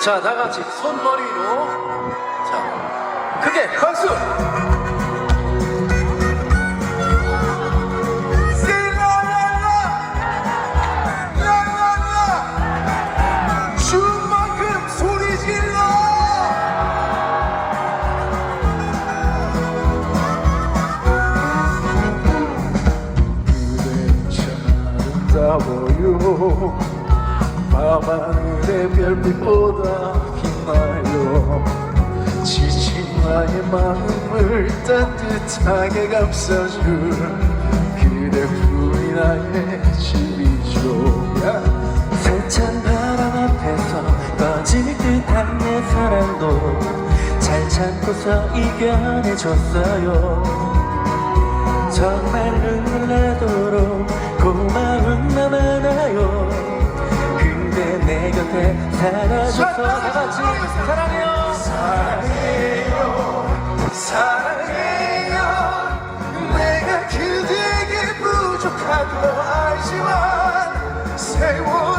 자, 다 같이 손머리 위로. 자, 크게 박수. 춤 밤하늘의 별빛보다 빛나요 지친 나의 마음을 따뜻하게 감싸줄 그대뿐이 나의 집이죠 세찬 바람 앞에서 꺼질 듯한 내 사랑도 잘 참고서 이겨내줬어요. 정말 눈물 나도록 다 같이 사랑해요. 사랑해요. 사랑해요. 내가 그대에게 부족하도 알지만 세월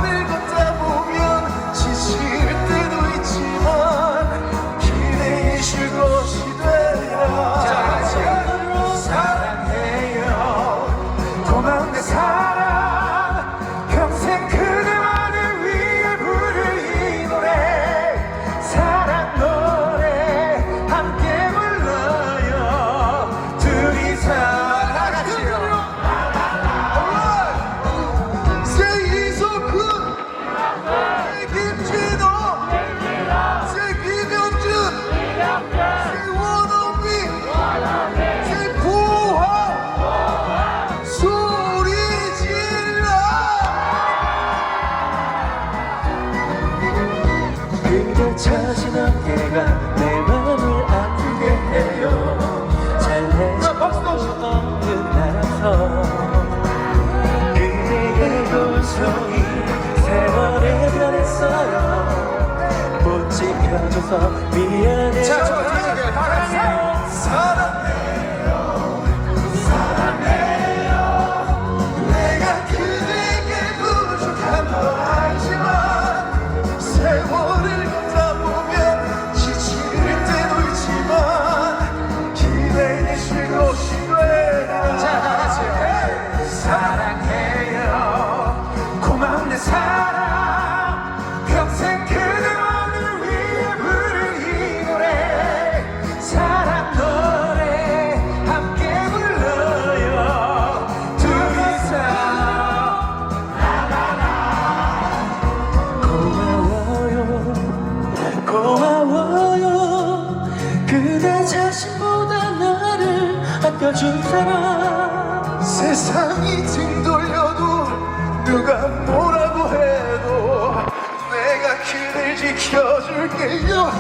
지켜줘서 미안해요 자신보다 나를 아껴준 사람. 세상이 등 돌려도 누가 뭐라고 해도 내가 그댈 지켜줄게요